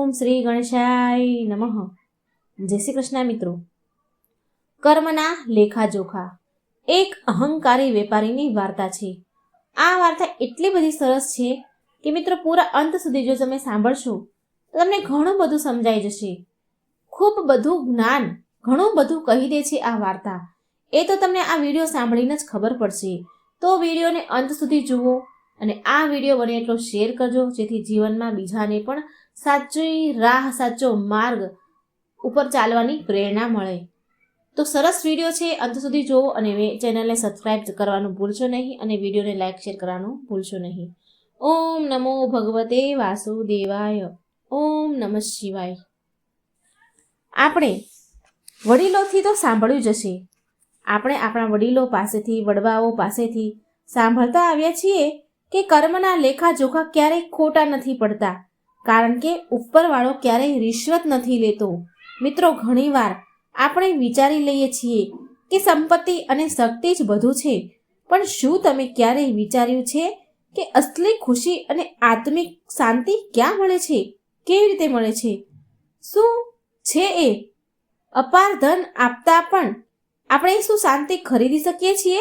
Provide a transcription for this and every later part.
ઓમ શ્રી ગણેશાય નમઃ. જય શ્રી કૃષ્ણ મિત્રો. કર્મના લેખાજોખા એક અહંકારી વેપારીની વાર્તા છે. આ વાર્તા એટલી બધી સરસ છે કે મિત્રો પૂરા અંત સુધી જો તમે સાંભળશો, તો તમને ઘણું બધું સમજાઈ જશે. ખૂબ બધું જ્ઞાન ઘણું બધું કહી દે છે આ વાર્તા. એ તો તમને આ વીડિયો સાંભળીને જ ખબર પડશે. તો વિડીયોને અંત સુધી જુઓ અને આ વીડિયો બને એટલો શેર કરજો, જેથી જીવનમાં બીજાને પણ સાચી રાહ, સાચો માર્ગ ઉપર ચાલવાની પ્રેરણા મળે. તો સરસ વીડિયો છે, અંત સુધી જુઓ અને ચેનલને સબસ્ક્રાઇબ કરવાનું ભૂલશો નહીં અને વિડીયોને લાઇક શેર કરવાનું ભૂલશો નહીં. ઓમ નમો ભગવતે વાસુદેવાય. ઓમ નમઃ શિવાય. આપણે વડીલોથી તો સાંભળ્યું જ હશે. આપણે આપણા વડીલો પાસેથી, વડવાઓ પાસેથી સાંભળતા આવ્યા છીએ કે કર્મના લેખા જોખા ક્યારેય ખોટા નથી પડતા. કારણ કે ઉપરવાળો ક્યારેય રિશ્વત નથી લેતો. મિત્રો, ઘણીવાર આપણે વિચારી લઈએ છીએ કે સંપત્તિ અને શક્તિ જ બધું છે. પણ શું તમે ક્યારેય વિચાર્યું છે કે અસલી ખુશી અને આત્મિક શાંતિ ક્યાં મળે છે? કેવી રીતે મળે છે? શું છે એ? અપાર ધન આપતા પણ આપણે શું શાંતિ ખરીદી શકીએ છીએ?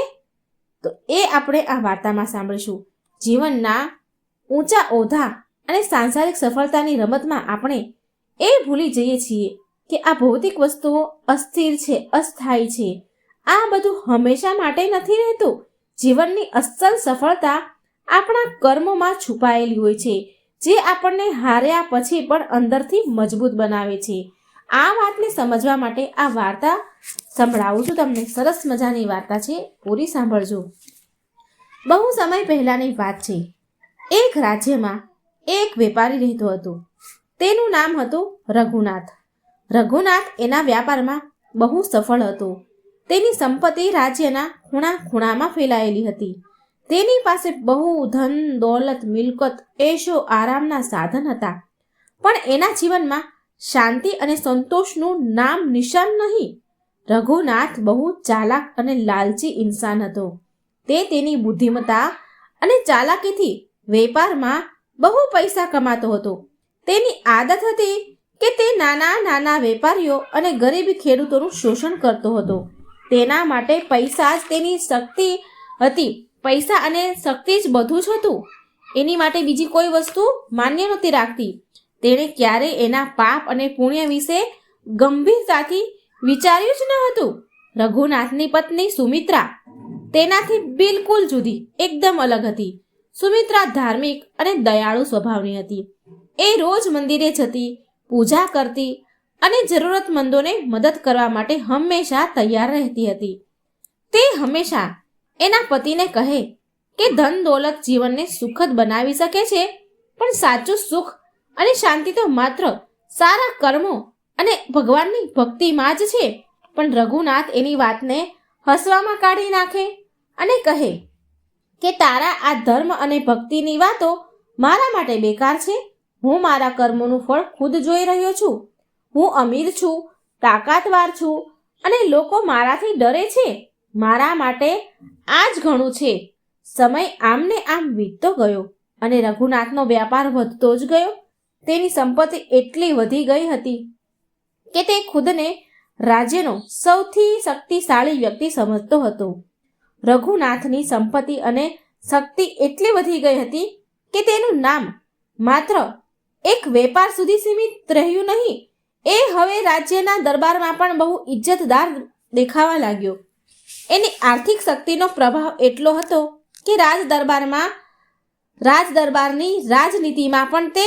તો એ આપણે આ વાર્તામાં સાંભળીશું. જીવનના ઊંચા ઓધા અને સાંસારિક સફળતાની રમતમાં આપણે એ ભૂલી જઈએ છીએ કે આ ભૌતિક વસ્તુઓ અસ્થિર છે, અસ્થાયી છે. આ બધું હંમેશા માટે નથી રહેતું. જીવનની અસલ સફળતા આપણા કર્મોમાં છુપાયેલી હોય છે, જે આપણને હાર્યા પછી પણ અંદરથી મજબૂત બનાવે છે. આ વાતને સમજવા માટે આ વાર્તા સંભળાવું છું. તમને સરસ મજાની વાર્તા છે, પૂરી સાંભળજો. બહુ સમય પહેલાંની વાત છે. એક રાજ્યમાં એક વેપારી રહેતો હતો. તેનું નામ હતું રઘુનાથ. રઘુનાથ એના વ્યાપારમાં બહુ સફળ હતો. તેની સંપત્તિ રાજ્યના ખૂણા ખૂણામાં ફેલાયેલી હતી. તેની પાસે બહુ ધન, દોલત, મિલકત એશો આરામના સાધન હતા. પણ એના જીવનમાં શાંતિ અને સંતોષનું નામ નિશાન નહીં. રઘુનાથ બહુ ચાલાક અને લાલચી ઇન્સાન હતો. તે તેની બુદ્ધિમત્તા અને ચાલાકીથી વેપારમાં બહુ પૈસા કમાતો હતો. તેની આદત હતી કે તે નાના નાના વેપારીઓ અને ગરીબ ખેડૂતોનું શોષણ કરતો હતો. તેના માટે પૈસા જ તેની શક્તિ હતી. પૈસા અને શક્તિ જ બધું જ હતું. એની માટે બીજી કોઈ વસ્તુ માન્ય નહોતી રાખતી. તેણે ક્યારેય એના પાપ અને પુણ્ય વિશે ગંભીરતાથી વિચાર્યું જ ન હતું. રઘુનાથની પત્ની સુમિત્રા તેનાથી બિલકુલ જુદી, એકદમ અલગ હતી. સુમિત્રા ધાર્મિક અને દયાળુ સ્વભાવની હતી. એ રોજ મંદિરે જતી, પૂજા કરતી અને જરૂરતમંદોને મદદ કરવા માટે હંમેશા તૈયાર રહેતી હતી. તે હંમેશા એના પતિને કહે કે ધન દોલત જીવનને સુખદ બનાવી શકે છે, પણ સાચું સુખ અને શાંતિ તો માત્ર સારા કર્મો અને ભગવાનની ભક્તિમાં જ છે. પણ રઘુનાથ એની વાતને હસવામાં કાઢી નાખે અને કહે કે તારા આ ધર્મ અને ભક્તિની વાતો મારા માટે બેકાર છે? હું મારા કર્મોનું ફળ ખુદ જોઈ રહ્યો છું. હું અમીર છું, તાકાતવાર છું અને લોકો મારાથી ડરે છે. મારા માટે આ જ ઘણું છે. સમય આમને આમ વીતતો ગયો અને રઘુનાથનો વ્યાપાર વધતો જ ગયો. તેની સંપત્તિ એટલી વધી ગઈ હતી કે તે ખુદને રાજ્યનો સૌથી શક્તિશાળી વ્યક્તિ સમજતો હતો. રઘુનાથની સંપત્તિ અને શક્તિ એટલી વધી ગઈ હતી કે તેનું નામ માત્ર એક વેપાર સુધી સીમિત રહ્યું નહીં. એ હવે રાજ્યના દરબારમાં પણ બહુ ઇજ્જતદાર દેખાવા લાગ્યો. એની આર્થિક શક્તિનો પ્રભાવ એટલો હતો કે રાજ દરબારમાં રાજ દરબારની રાજનીતિમાં પણ તે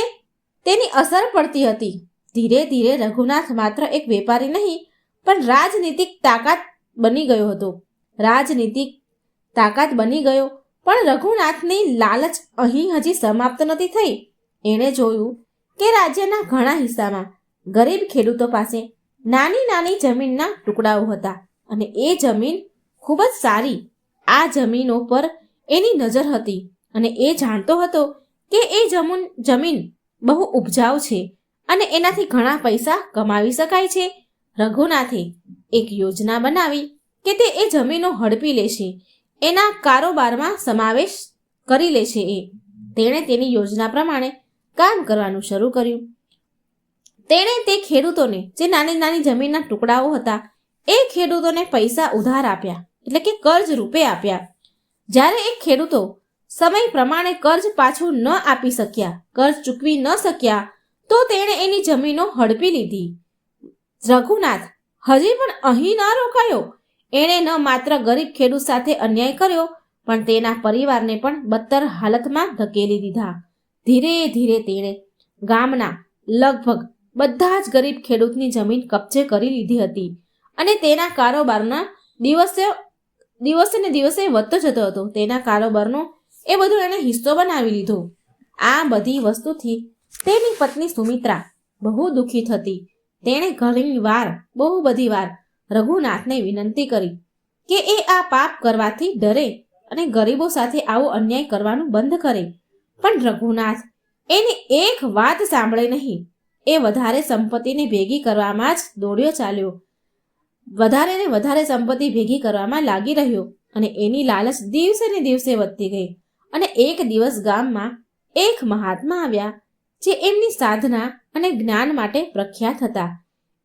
તેની અસર પડતી હતી. ધીરે ધીરે રઘુનાથ માત્ર એક વેપારી નહીં, પણ રાજનીતિક તાકાત બની ગયો હતો. રાજનીતિક તાકાત બની ગયો, પણ રઘુનાથની લાલચ અહીં હજી સમાપ્ત નથી થઈ. એણે જોયું કે રાજ્યના ઘણા હિસ્સામાં ગરીબ ખેડૂતો પાસે નાની નાની જમીનના ટુકડાઓ હતા અને એ જમીન ખૂબ જ સારી. આ જમીનો પર એની નજર હતી અને એ જાણતો હતો કે એ જમીન જમીન બહુ ઉપજાઉ છે અને એનાથી ઘણા પૈસા કમાવી શકાય છે. રઘુનાથે એક યોજના બનાવી કે તે એ જમીનો હડપી લેશે એના કારોબારમાં સમાવેશ કરી લે છે એ. તેણે તેની યોજના પ્રમાણે કામ કરવાનું શરૂ કર્યું. તેણે તે ખેડૂતોને, જે નાની નાની જમીનના ટુકડાઓ હતા, એ ખેડૂતોને પૈસા ઉધાર આપ્યા, એટલે કે કર્જ રૂપે આપ્યા. જ્યારે એ ખેડૂતો સમય પ્રમાણે કર્જ પાછું ન આપી શક્યા, કર્જ ચૂકવી ન શક્યા, તો તેણે એની જમીનો હડપી લીધી. રઘુનાથ હજી પણ અહીં ના રોકાયો. એણે ન માત્ર ગરીબ ખેડૂત સાથે અન્યાય કર્યો, પણ તેના પરિવારને પણ બદતર હાલતમાં ધકેલી દીધા. ધીરે ધીરે તેણે ગામના લગભગ બધા જ ગરીબ ખેડૂતની જમીન કબજે કરી લીધી હતી અને તેના કારોબારના દિવસે દિવસે ને દિવસે વધતો જતો હતો. તેના કારોબારનો એ બધો એણે હિસ્સો બનાવી લીધો. આ બધી વસ્તુથી તેની પત્ની સુમિત્રા બહુ દુઃખી થતી. તેણે ઘણી વાર બહુ બધી વાર રઘુનાથને વિનંતી કરી કે એ આ પાપ કરવાથી ડરે અને ગરીબો સાથે આવો અન્યાય કરવાનું બંધ કરે. પણ રઘુનાથ એની એક વાત સાંભળે નહીં. એ વધારે સંપત્તિને ભેગી કરવામાં જ દોડ્યો ચાલ્યો. વધારે ને વધારે સંપત્તિ ભેગી કરવામાં લાગી રહ્યો અને એની લાલચ દિવસે ને દિવસે વધતી ગઈ અને એક દિવસ ગામમાં એક મહાત્મા આવ્યા જે એમની સાધના અને જ્ઞાન માટે પ્રખ્યાત હતા.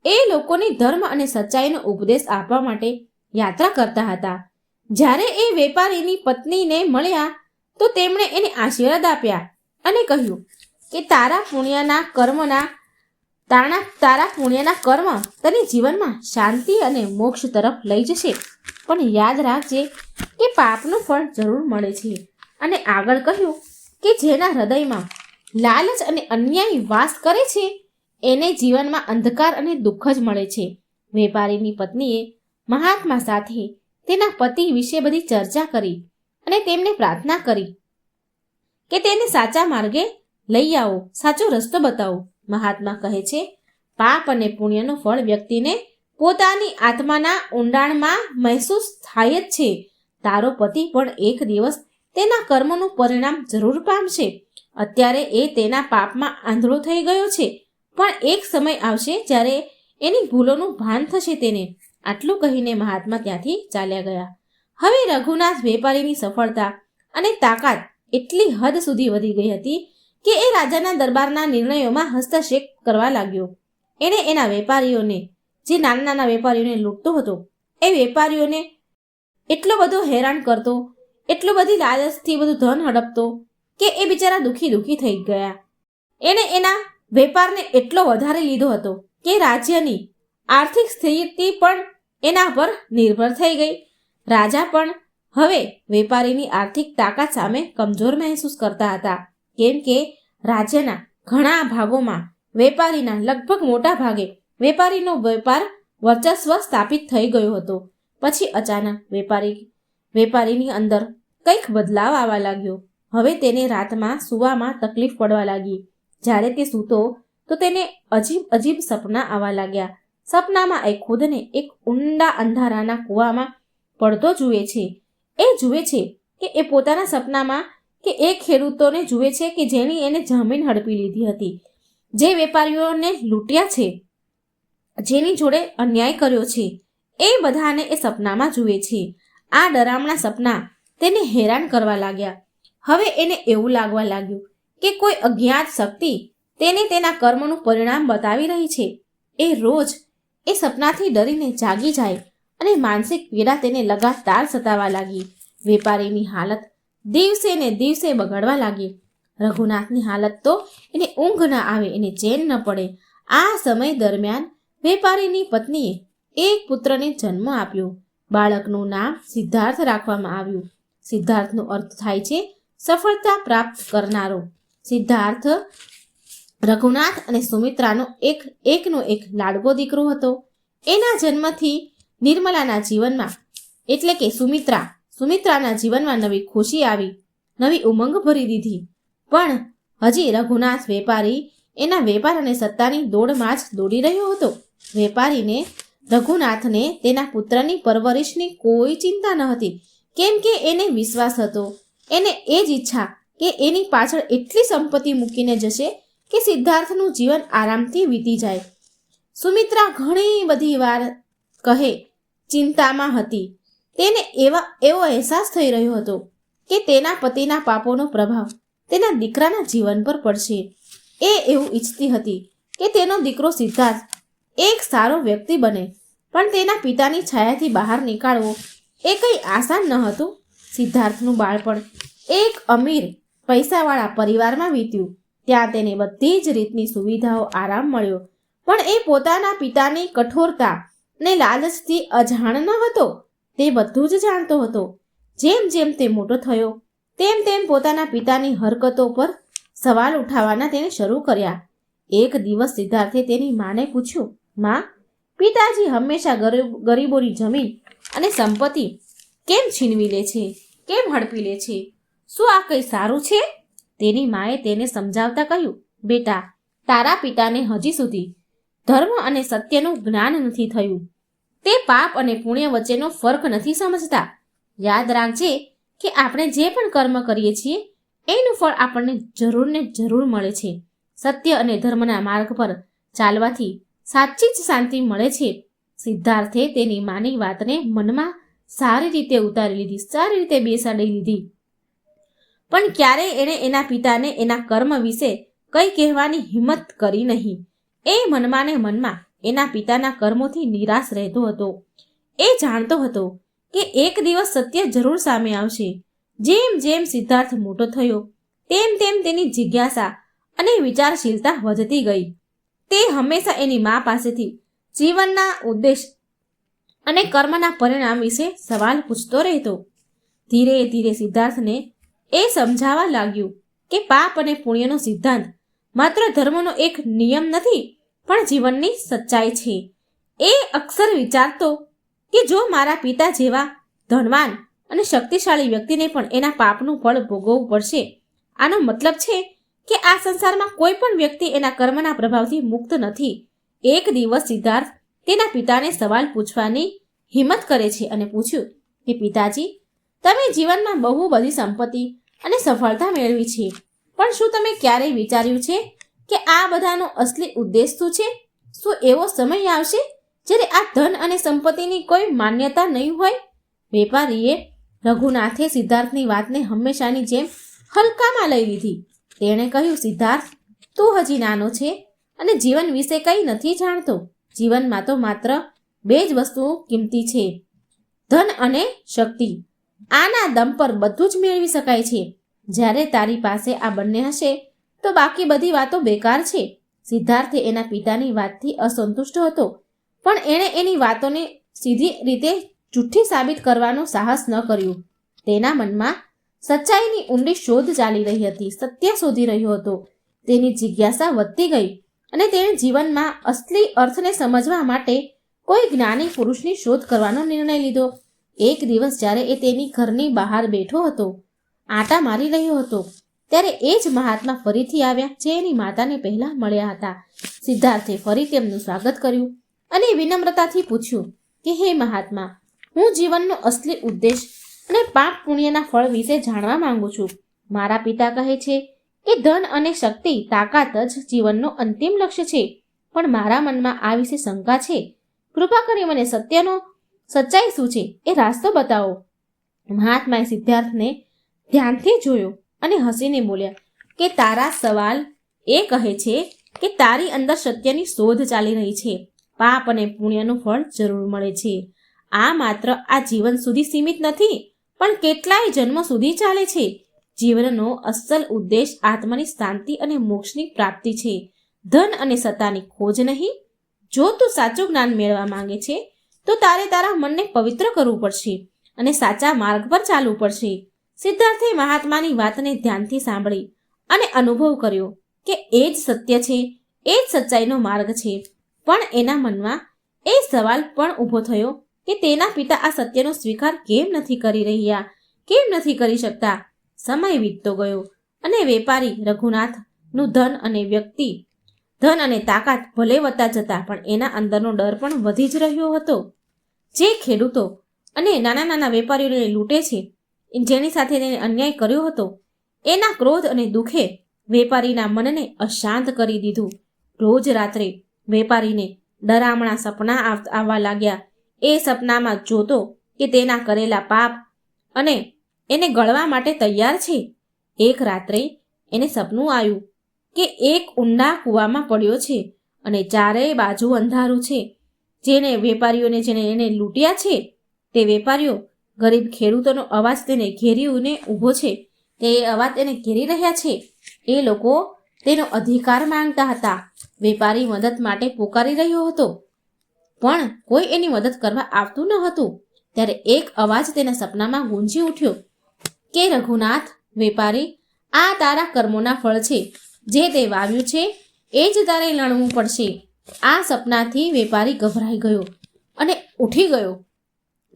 એ લોકોને ધર્મ અને સચ્ચાઈનો ઉપદેશ આપવા માટે યાત્રા કરતા હતા. જ્યારે એ વેપારીની પત્નીને મળ્યા, તો તેમણે એને આશીર્વાદ આપ્યા અને કહ્યું કે, તારા પુણ્યના કર્મના તારા તારા પુણ્યના કર્મ તને જીવનમાં શાંતિ અને મોક્ષ તરફ લઈ જશે. પણ યાદ રાખજે કે પાપનું ફળ જરૂર મળે છે. અને આગળ કહ્યું કે, જેના હૃદયમાં લાલચ અને અન્યાય વાસ કરે છે એને જીવનમાં અંધકાર અને દુઃખ જ મળે છે. વેપારીની પત્નીએ મહાત્મા સાથે તેના પતિ વિશે બધી ચર્ચા કરી અને તેમને પ્રાર્થના કરી કે તેને સાચા માર્ગે લઈ આવો, સાચો રસ્તો બતાવો. મહાત્મા કહે છે, પાપ અને પુણ્યનું ફળ વ્યક્તિને પોતાની આત્માના ઊંડાણમાં મહેસૂસ થાય જ છે. તારો પતિ પણ એક દિવસ તેના કર્મનું પરિણામ જરૂર પામશે. અત્યારે એ તેના પાપમાં આંધળો થઈ ગયો છે. પણ એક સમય આવશે જ્યારે એની ભૂલોનું ભાન થશે તેને. આટલું કહીને મહાત્મા ત્યાંથી ચાલ્યા ગયા. હવે રઘુનાથ વેપારીની સફળતા અને તાકાત એટલી હદ સુધી વધી ગઈ હતી કે એ રાજાના દરબારના નિર્ણયોમાં હસ્તક્ષેપ કરવા લાગ્યો. એણે એના વેપારીઓને, જે નાના નાના વેપારીઓને લૂંટતો હતો, એ વેપારીઓને એટલો બધો હેરાન કરતો, એટલો બધી લાલચથી બધું ધન હડપતો કે એ બિચારા દુખી દુખી થઈ ગયા. એણે એના વેપારને એટલો વધારે લીધો હતો કે રાજ્યની આર્થિક સ્થિતિ પણ એના પર નિર્ભર થઈ ગઈ. રાજા પણ હવે વેપારીની આર્થિક તાકાત સામે કમજોર મહેસૂસ કરતા હતા. કેમ કે રાજ્યના ઘણા ભાગોમાં વેપારીના લગભગ મોટા ભાગે વેપારીનો વેપાર વર્ચસ્વ સ્થાપિત થઈ ગયો હતો. પછી અચાનક વેપારી, વેપારીની અંદર કંઈક બદલાવ આવવા લાગ્યો. હવે તેને રાતમાં સૂવામાં તકલીફ પડવા લાગી. જ્યારે તે સૂતો, તો તેને અજીબ અજીબ સપના આવવા લાગ્યા. સપનામાં એ ખુદને એક ઊંડા અંધારાના કૂવામાં પડતો જુએ છે. એ જુએ છે કે એ પોતાના સપનામાં કે એ ખેડૂતોને જુએ છે કે જેની એને જમીન હડપી લીધી હતી. જે વેપારીઓને લૂંટ્યા છે, જેની જોડે અન્યાય કર્યો છે, એ બધાને એ સપનામાં જુએ છે. આ ડરામણા સપના તેને હેરાન કરવા લાગ્યા. હવે એને એવું લાગવા લાગ્યું કે કોઈ અજ્ઞાત શક્તિ તેને તેના કર્મનું પરિણામ બતાવી રહી છે, એ રોજ એ સપનાથી ડરીને જાગી જાય અને માનસિક પીડા તેને લગાતાર સતાવા લાગી. વેપારીની હાલત દિવસે ને દિવસે બગડવા લાગી. રઘુનાથની હાલત તો એને ઊંઘ ન આવે, એને ચેન ન પડે. આ સમય દરમિયાન વેપારીની પત્નીએ એક પુત્રને જન્મ આપ્યો. બાળકનું નામ સિદ્ધાર્થ રાખવામાં આવ્યું. સિદ્ધાર્થનો અર્થ થાય છે સફળતા પ્રાપ્ત કરનારો. સિદ્ધાર્થ રઘુનાથ અને સુમિત્રાનો એક, એકનો એક લાડકો દીકરો હતો. એના જન્મથી નિર્મલાના જીવનમાં, એટલે કે સુમિત્રા, સુમિત્રાના જીવનમાં નવી ખુશી આવી, નવી ઉમંગ ભરી દીધી. પણ હજી રઘુનાથ વેપારી એના વેપાર અને સત્તાની દોડમાં જ દોડી રહ્યો હતો. વેપારીને રઘુનાથને તેના પુત્રની પરવરિશની કોઈ ચિંતા ન હતી. કેમ કે એને વિશ્વાસ હતો. એને એ જ ઈચ્છા કે એની પાછળ એટલી સંપત્તિ મૂકીને જશે કે સિદ્ધાર્થનું જીવન આરામથી વીતી જાય. સુમિત્રા ઘણી બધી વાર કહે, ચિંતામાં હતી. તેને એવા, એવો અહેસાસ થઈ રહ્યો હતો કે તેના પતિના પાપોનો પ્રભાવ તેના દીકરાના જીવન પર પડશે. એ એવું ઈચ્છતી હતી કે તેનો દીકરો સિદ્ધાર્થ એક સારો વ્યક્તિ બને, પણ તેના પિતાની છાયાથી બહાર નીકાળવો એ કંઈ આસાન ન હતું. સિદ્ધાર્થનું બાળપણ એક અમીર પૈસાવાળા પરિવારમાં વીત્યું. ત્યાં તેને બધી જ રીતની સુવિધાઓ આરામ મળ્યો. પણ એ પોતાના પિતાની કઠોરતા ને લાલચથી અજાણ ન હતો. તે બધું જ જાણતો હતો. જેમ જેમ તે મોટો થયો, તેમ તેમ પોતાના પિતાની હરકતો પર સવાલ ઉઠાવવાના તેણે શરૂ કર્યા. એક દિવસ સિદ્ધાર્થે તેની માને પૂછ્યું, માં, પિતાજી હંમેશા ગરીબોની જમીન અને સંપત્તિ કેમ છીનવી લે છે? કેમ હડપી લે છે? શું આ કંઈ સારું છે? તેની માએ તેને સમજાવતા કહ્યું, બેટા, તારા પિતાને હજી સુધી ધર્મ અને સત્યનું જ્ઞાન નથી થયું. તે પાપ અને પુણ્ય વચ્ચેનો ફરક નથી સમજતા. યાદ રાખજે કે આપણે જે પણ કર્મ કરીએ છીએ, એનું ફળ આપણને જરૂર ને જરૂર મળે છે. સત્ય અને ધર્મના માર્ગ પર ચાલવાથી સાચી જ શાંતિ મળે છે. સિદ્ધાર્થે તેની માની વાતને મનમાં સારી રીતે ઉતારી લીધી, સારી રીતે બેસાડી લીધી. પણ ક્યારેય એણે એના પિતાને એના કર્મ વિશે કંઈ કહેવાની હિંમત કરી નહીં. એ મનમાં મનમાં એના પિતાના કર્મોથી નિરાશ રહેતો હતો. એ જાણતો હતો કે એક દિવસ સત્ય જરૂર સામે આવશે. જેમ જેમ સિદ્ધાર્થ મોટો થયો, તેમ તેમ તેની જિજ્ઞાસા અને વિચારશીલતા વધતી ગઈ. તે હંમેશા એની મા પાસેથી જીવનના ઉદ્દેશ અને કર્મના પરિણામ વિશે સવાલ પૂછતો રહેતો. ધીરે ધીરે સિદ્ધાર્થને એ સમજાવવા લાગ્યું કે પાપ અને પુણ્યનો સિદ્ધાંત માત્ર ધર્મનો એક નિયમ નથી, પણ જીવનની સચ્ચાઈ છે. એ અક્ષર વિચારતો કે જો મારા પિતા જેવા ધનવાન અને શક્તિશાળી વ્યક્તિને પણ એના પાપનું ફળ ભોગવવું પડશે, આનો મતલબ છે કે આ સંસારમાં કોઈ પણ વ્યક્તિ એના કર્મના પ્રભાવથી મુક્ત નથી. એક દિવસ સિદ્ધાર્થ તેના પિતાને સવાલ પૂછવાની હિંમત કરે છે અને પૂછ્યું કે પિતાજી તમે જીવનમાં બહુ બધી સંપત્તિ અને સફળતા મેળવી છે. પણ શું તમે ક્યારેય વિચાર્યું છે કે આ બધાનો અસલી ઉદ્દેશ શું છે? શું એવો સમય આવશે જ્યારે આ ધન અને સંપત્તિની કોઈ માન્યતા નહીં હોય? વેપારીએ રઘુનાથે સિદ્ધાર્થની વાતને હંમેશાની જેમ હલકામાં લઈ લીધી. તેણે કહ્યું, સિદ્ધાર્થ, તું હજી નાનો છે અને જીવન વિશે કંઈ નથી જાણતો. જીવનમાં તો માત્ર બે જ વસ્તુઓ કિંમતી છે, ધન અને શક્તિ. આના દમ પર બધું જ મેળવી શકાય છે. જ્યારે તારી પાસે આ બંને હશે, તો બાકી બધી વાતો બેકાર છે. સિદ્ધાર્થે એના પિતાની વાતથી અસંતુષ્ટ હતો, પણ એણે એની વાતોને સીધી રીતે જુઠ્ઠી સાબિત કરવાનો સાહસ ન કર્યું. તેના મનમાં સચ્ચાઈની ઊંડી શોધ ચાલી રહી હતી, સત્ય શોધી રહ્યો હતો. તેની જિજ્ઞાસા વધતી ગઈ અને તેણે જીવનમાં અસલી અર્થને સમજવા માટે કોઈ જ્ઞાની પુરુષની શોધ કરવાનો નિર્ણય લીધો. એક દિવસ જ્યારે એ તેની ઘરની બહાર બેઠો હતો, આટા મારી રહ્યો હતો, ત્યારે એ જ મહાત્મા ફરીથી આવ્યા જે એની માતાને પહેલા મળ્યા હતા. સિદ્ધાર્થે ફરી તેમનું સ્વાગત કર્યું અને વિનમ્રતાથી પૂછ્યું કે, હે મહાત્મા, હું જીવનનો અસલી ઉદ્દેશ અને પાપ પુણ્યના ફળ વિશે જાણવા માંગુ છું. મારા પિતા કહે છે કે, ધન અને શક્તિ તાકાત જ જીવનનો અંતિમ લક્ષ્ય છે, પણ મારા મનમાં આ વિશે શંકા છે. કૃપા કરી મને સત્યનો સચ્ચાઈ શું છે એ રાસ્તો બતાવો. મહાત્માએ સિદ્ધાર્થને ધ્યાનથી જોયો અને હસીને બોલ્યા કે તારા સવાલ એ કહે છે કે તારી અંદર સત્યની શોધ ચાલી રહી છે. પાપ અને પુણ્યનું ફળ જરૂર મળે છે. આ માત્ર આ જીવન સુધી સીમિત નથી, પણ કેટલાય જન્મ સુધી ચાલે છે. જીવનનો અસલ ઉદ્દેશ આત્માની શાંતિ અને મોક્ષની પ્રાપ્તિ છે. ધન અને સત્તાની ખોજ નહીં, જો તું સાચું જ્ઞાન મેળવવા માંગે છે તો તારે તારા મનને પવિત્ર કરવું પડશે અને સાચા માર્ગ પર ચાલવું પડશે. સિદ્ધાર્થે મહાત્માની વાતને ધ્યાનથી સાંભળી અને અનુભવ કર્યો કે એ જ સત્ય છે, એ જ સચ્ચાઈનો માર્ગ છે. પણ એના મનમાં એ સવાલ પણ ઊભો થયો કે તેના પિતા આ સત્યનો સ્વીકાર કેમ નથી કરી રહ્યા, કેમ નથી કરી શકતા? સમય વીતતો ગયો અને વેપારી રઘુનાથનું ધન અને વ્યક્તિ, ધન અને તાકાત ભલે વધતા જતા પણ એના અંદરનો ડર પણ વધી જ રહ્યો હતો. જે ખેડૂતો અને નાના નાના વેપારીઓને લૂંટે છે, જેની સાથે તેને અન્યાય કર્યો હતો, એના ક્રોધ અને દુઃખે વેપારીના મનને અશાંત કરી દીધું. રોજ રાત્રે વેપારીને ડરામણા સપના આવવા લાગ્યા. એ સપનામાં જોતો કે તેના કરેલા પાપ અને એને ગળવા માટે તૈયાર છે. એક રાત્રે એને સપનું આવ્યું કે એક ઊંડા કૂવામાં પડ્યો છે અને ચારેય બાજુ અંધારું છે. જેને વેપારીઓને જેને એને લૂંટ્યા છે, તે વેપારીઓ ગરીબ ખેડૂતોનો અવાજ તેને ઘેરીને ઊભો છે. તે અવાજ તેને ઘેરી રહ્યા છે. એ લોકો તેનો અધિકાર માંગતા હતા. વેપારી મદદ માટે પોકારી રહ્યો હતો. પણ કોઈ એની મદદ કરવા આવતું ન હતું. ત્યારે એક અવાજ તેના સપનામાં ગુંજી ઉઠ્યો કે, રઘુનાથ, વેપારી, આ તારા કર્મોના ફળ છે. જે તે વાવ્યું છે, એ જ તારે લણવું પડશે. આ સપનાથી વેપારી ગભરાઈ ગયો અને ઉઠી ગયો.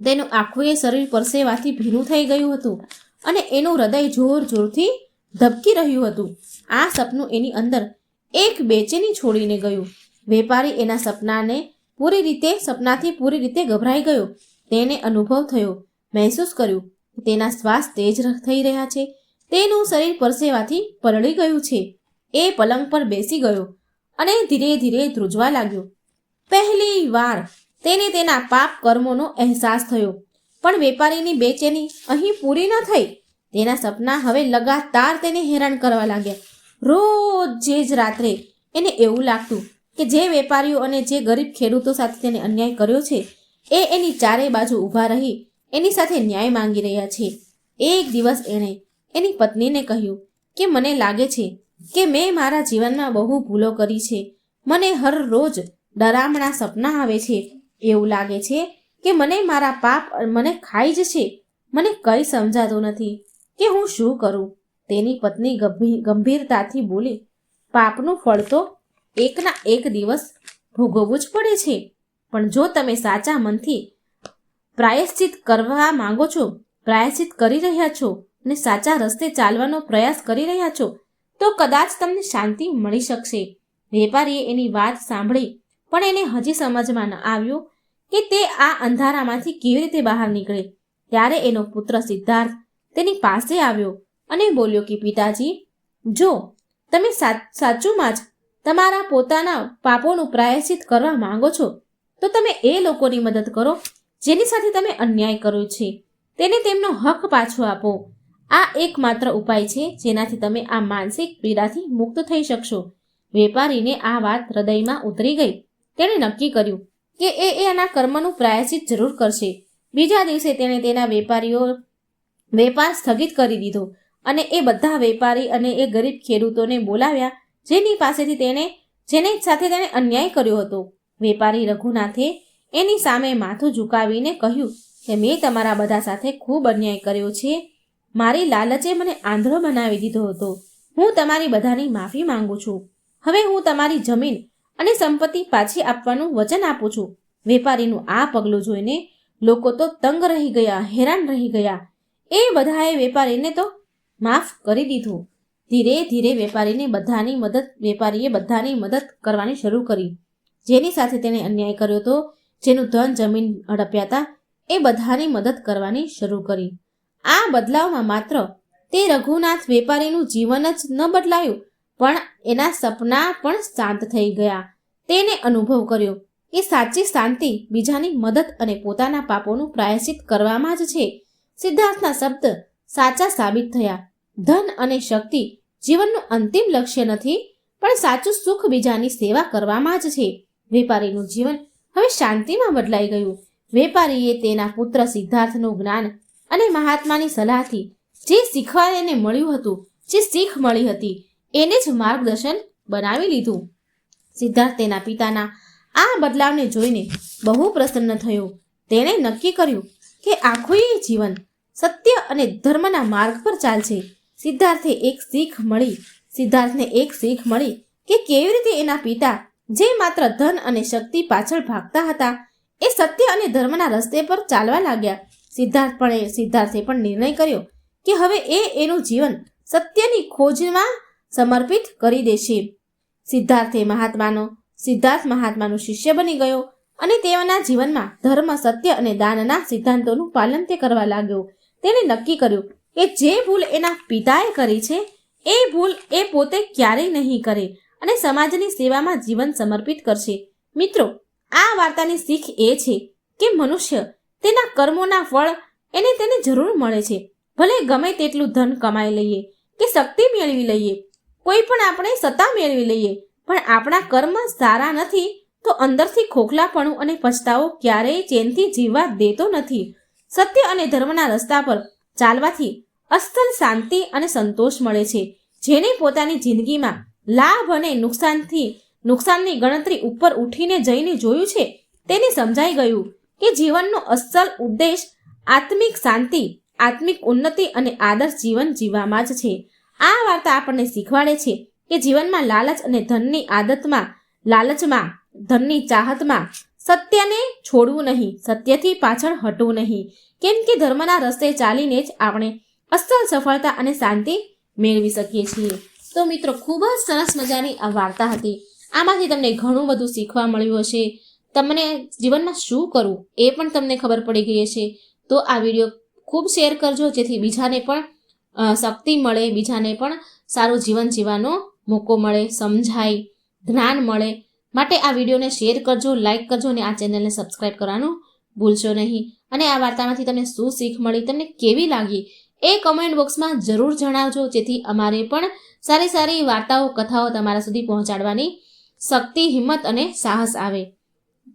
તેનું આખું એ શરીર પરસેવાથી ભીનું થઈ ગયું હતું અને એનું હૃદય જોર જોરથી ધબકી રહ્યું હતું. આ સપનું એની અંદર એક બેચેની છોડીને ગયું. વેપારી એના સપનાને પૂરી રીતે, સપનાથી પૂરી રીતે ગભરાઈ ગયો. તેને અનુભવ થયો, મહેસૂસ કર્યું તેના શ્વાસ તેજ થઈ રહ્યા છે. તેનું શરીર પરસેવાથી પરળી ગયું છે. એ પલંગ પર બેસી ગયો. અને ધીરે ધીરે ધ્રુજવા લાગ્યો. પહેલી વાર તેને તેના પાપ કર્મોનો અહેસાસ થયો. પણ વેપારીની બેચેની અહીં પૂરી ન થઈ. તેના સપના હવે લગાતાર તેને હેરાન કરવા લાગ્યા. રોજ જે જ રાત્રે એને એવું લાગતું કે જે વેપારીઓ અને જે ગરીબ ખેડૂતો સાથે તેને અન્યાય કર્યો છે, એ એની ચારે બાજુ ઊભા રહી એની સાથે ન્યાય માંગી રહ્યા છે. એક દિવસ એણે એની પત્નીને કહ્યું કે, મને લાગે છે કે મેં મારા જીવનમાં બહુ ભૂલો કરી છે. મને હર રોજ ડરામણા સપના આવે છે. એવું લાગે છે કે મને મારા પાપ મને ખાઈ જ છે. મને કંઈ સમજાતું નથી કે હું શું કરું. તેની પત્ની ગંભીર ગંભીરતાથી બોલી, પાપનું ફળ તો એકના એક દિવસ ભોગવવું જ પડે છે. પણ જો તમે સાચા મનથી પ્રાયશ્ચિત કરવા માંગો છો, પ્રાયશ્ચિત કરી રહ્યા છો અને સાચા રસ્તે ચાલવાનો પ્રયાસ કરી રહ્યા છો તો કદાચ તમને શાંતિ મળી શકશે. વેપારીએ એની વાત સાંભળી, પણ એને હજી સમજમાં ન આવ્યું કે તે આ અંધારામાંથી કેવી રીતે બહાર નીકળે. ત્યારે એનો પુત્ર સિદ્ધાર્થ તેની પાસે આવ્યો અને બોલ્યો કે, પિતાજી, જો તમે સાચુંમાં જ તમારા પોતાના પાપોનું પ્રાયશ્ચિત કરવા માંગો છો, તો તમે એ લોકોની મદદ કરો, જેની સાથે તમે અન્યાય કર્યો છે. તેને તેમનો હક પાછો આપો. આ એકમાત્ર ઉપાય છે જેનાથી તમે આ માનસિક પીડાથી મુક્ત થઈ શકશો. વેપારીને આ વાત હૃદયમાં ઉતરી ગઈ. તેણે નક્કી કર્યું કે એ એના કર્મનું પ્રાયશ્ચિત જરૂર કરશે. બીજા દિવસે તેણે તેના વેપારીઓ, વેપાર સ્થગિત કરી દીધો અને એ બધા વેપારી અને એ ગરીબ ખેડૂતોને બોલાવ્યા જેની પાસેથી તેણે, જેની સાથે તેણે અન્યાય કર્યો હતો. વેપારી રઘુનાથે એની સામે માથું ઝુકાવીને કહ્યું કે, મેં તમારા બધા સાથે ખૂબ અન્યાય કર્યો છે. મારી લાલચે મને આંધળો બનાવી દીધો હતો. હું તમારી બધાની માફી માંગુ છું. હવે હું તમારી જમીન અને સંપત્તિ પાછી આપવાનું વચન આપું છું. વેપારીનું આ પગલું જોઈને લોકો તો તંગ રહી ગયા, હેરાન રહી ગયા. એ બધાએ વેપારીને તો માફ કરી દીધું. ધીરે ધીરે વેપારીને બધાની મદદ, વેપારીએ બધાની મદદ કરવાની શરૂ કરી. જેની સાથે તેણે અન્યાય કર્યો હતો જેનું ધન જમીન હડપ્યા હતા એ બધાની મદદ કરવાની શરૂ કરી. આ બદલાવમાં માત્ર તે રઘુનાથ વેપારીનું જીવન જ ન બદલાયું, પણ એના સપના પણ શાંત થઈ ગયા. તેને અનુભવ કર્યો કે સાચી શાંતિ બીજાની મદદ અને પોતાના પાપોનું પ્રાયશ્ચિત કરવામાં જ છે. સિદ્ધાર્થના શબ્દ સાચા સાબિત થયા. ધન અને શક્તિ જીવનનું અંતિમ લક્ષ્ય નથી, પણ સાચું સુખ બીજાની સેવા કરવામાં જ છે. વેપારીનું જીવન હવે શાંતિમાં બદલાઈ ગયું. વેપારીએ તેના પુત્ર સિદ્ધાર્થનું જ્ઞાન અને મહાત્માની સલાહથી જે શીખવા એને મળ્યું હતું, જે શીખ મળી હતી, એને જ માર્ગદર્શન બનાવી લીધું. સિદ્ધાર્થ તેના પિતાના આ બદલાવને જોઈને બહુ પ્રસન્ન થયો. તેણે નક્કી કર્યું કે આખું એ જીવન સત્ય અને ધર્મના માર્ગ પર ચાલશે. સિદ્ધાર્થે એક શીખ મળી. સિદ્ધાર્થને એક શીખ મળી કે કેવી રીતે એના પિતા જે માત્ર ધન અને શક્તિ પાછળ ભાગતા હતા, એ સત્ય અને ધર્મના રસ્તે પર ચાલવા લાગ્યા. સિદ્ધાર્થ પણ સિદ્ધાર્થે પણ નિર્ણય કર્યો કે હવે એ એનું જીવન સત્યની ખોજમાં સમર્પિત કરી દેશે. સિદ્ધાર્થે મહાત્માનો, સિદ્ધાર્થ મહાત્માનો શિષ્ય બની ગયો અને તેઓના જીવનમાં ધર્મ, સત્ય અને દાનના સિદ્ધાંતોનું પાલન તે કરવા લાગ્યો. તેણે નક્કી કર્યું કે જે ભૂલ એના પિતાએ કરી છે, એ ભૂલ એ પોતે ક્યારેય નહીં કરે અને સમાજની સેવામાં જીવન સમર્પિત કરશે. મિત્રો, આ વાર્તાની શીખ એ છે કે મનુષ્ય તેના કર્મોના ફળ એને તેને જરૂર મળે છે. ભલે ગમે તેટલું ધન કમાઈ લઈએ કે શક્તિ મેળવી લઈએ, કોઈ પણ આપણે સત્તા મેળવી લઈએ, પણ આપણા કર્મ સારા નથી તો અંદરથી ખોખલાપણું અને પછતાવો ક્યારેય ચેનથી જીવવા દેતો નથી. સત્ય અને ધર્મના રસ્તા પર ચાલવાથી અસ્થલ શાંતિ અને સંતોષ મળે છે. જેને પોતાની જિંદગીમાં લાભ અને નુકસાનથી નુકસાનની ગણતરી ઉપર ઉઠીને જઈને જોયું છે, તેને સમજાઈ ગયું કે જીવનનો અસલ ઉદ્દેશ આત્મિક શાંતિ, આત્મિક ઉન્નતિ અને આદર્શ જીવન જીવવામાં જ છે. આ વાર્તા આપણને શીખવાડે છે કે જીવનમાં લાલચ અને ધનની આદતમાં, લાલચમાં, ધનની ચાહતમાં સત્યને છોડવું નહીં, સત્યથી પાછળ હટવું નહીં. કેમ કે ધર્મના રસ્તે ચાલીને જ આપણે અસલ સફળતા અને શાંતિ મેળવી શકીએ છીએ. તો મિત્રો, ખૂબ જ સરસ મજાની આ વાર્તા હતી. આમાંથી તમને ઘણું બધું શીખવા મળ્યું હશે. તમને જીવનમાં શું કરવું એ પણ તમને ખબર પડી ગઈ છે તો આ વીડિયો ખૂબ શેર કરજો, જેથી બીજાને પણ શક્તિ મળે, બીજાને પણ સારું જીવન જીવવાનો મોકો મળે, સમજાય, જ્ઞાન મળે. માટે આ વિડીયોને શેર કરજો લાઇક કરજો અને આ ચેનલને સબસ્ક્રાઈબ કરવાનું ભૂલશો નહીં. અને આ વાર્તામાંથી તમને શું શીખ મળી, તમને કેવી લાગી એ કમેન્ટ બોક્સમાં જરૂર જણાવજો, જેથી અમારે પણ સારી સારી વાર્તાઓ, કથાઓ તમારા સુધી પહોંચાડવાની શક્તિ, હિંમત અને સાહસ આવે.